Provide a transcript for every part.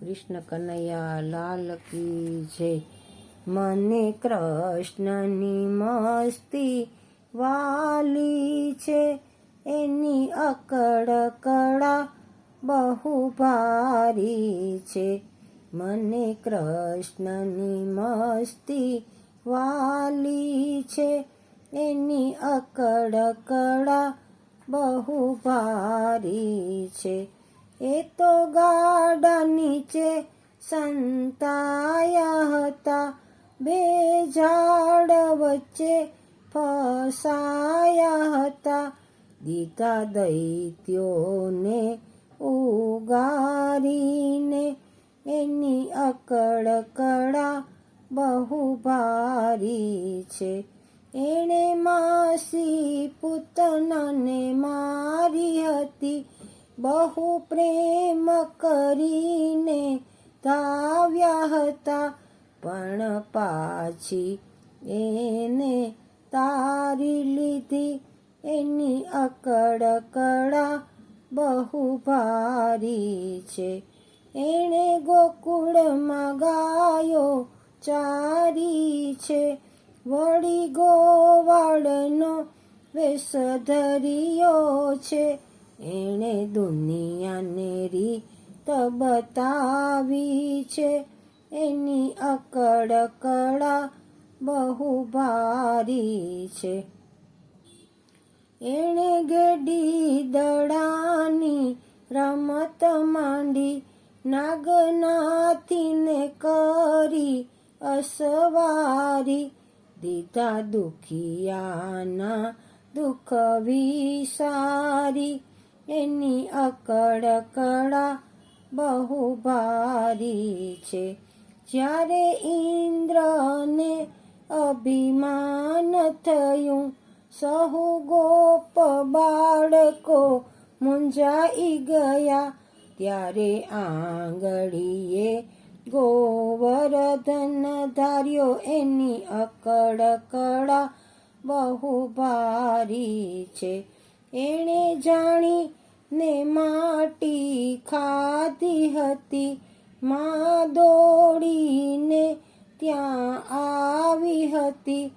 કૃષ્ણ કનૈયા લાલ કી જય. મને કૃષ્ણની મસ્તી વાલી છે, એની અકડ કળા બહુ ભારી છે. મને કૃષ્ણની મસ્તી વાલી છે, એની અકડ કળા બહુ ભારી છે. એ તો ગાડા નીચે સંતાયા હતા. બે ઝાડ વચ્ચે ફસાયા હતા. દીતા દૈત્યોને ઉગારીને એની અકડ કડા બહુ ભારી છે. એણે માસી પૂતનાને મારી હતી. બહુ પ્રેમ કરીને તાવ્યા હતા, પણ પાછી એને તારી લીધી એની અકડ કડા બહુ ભારી છે. એણે ગોકુળમાં ગાયો ચારી છે, વળી ગોવાળનો વેશ ધર્યો છે. એણે દુનિયાને રીત બતાવી છે. એની અકડ કડા બહુ ભારી છે. એણે ગેડી દડાની રમત માંડી, નાગનાથીને કરી અસવારી. દીધા દુખિયાના દુઃખ વિસારી. એની અકડ કળા બહુ ભારી છે. જ્યારે ઇન્દ્રને અભિમાન થયું, સહુ ગોપ બાળકો મુંજાઈ ગયા. ત્યારે આંગળીએ ગોવર્ધન ધાર્યો, એની અકડ કળા બહુ ભારી છે. એણે જાણી ને માટી ખાધી હતી. માં દોડીને ત્યાં આવી હતી.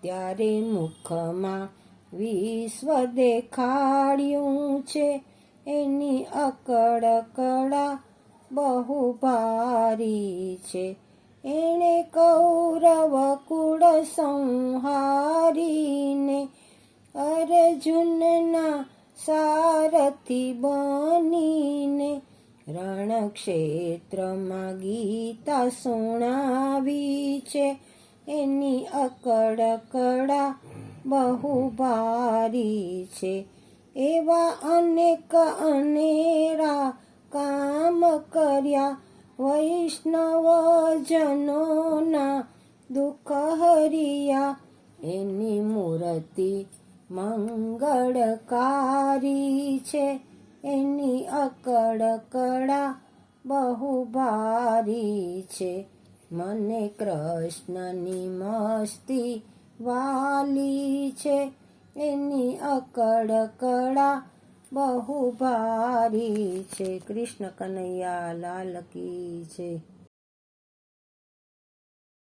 ત્યારે મુખમાં વિશ્વ દેખાડ્યું છે. એની અકડ કડા બહુ ભારી છે. એણે કૌરવ કુળ સંહારીને સારથી બનીને રણક્ષેત્રમાં ગીતા સુણાવી છે. એની અકડકડા બહુ ભારી છે. એવા અનેક અનેરા કામ કર્યા વૈષ્ણવજનોના દુઃખ હરિયા. એની મૂર્તિ મંગળકારી છે. એની અકડ કડા બહુ ભારી છે. મને કૃષ્ણની મસ્તી વાલી છે. એની અકડ કડા બહુ ભારી છે. કૃષ્ણ કનૈયા લાલ કી છે.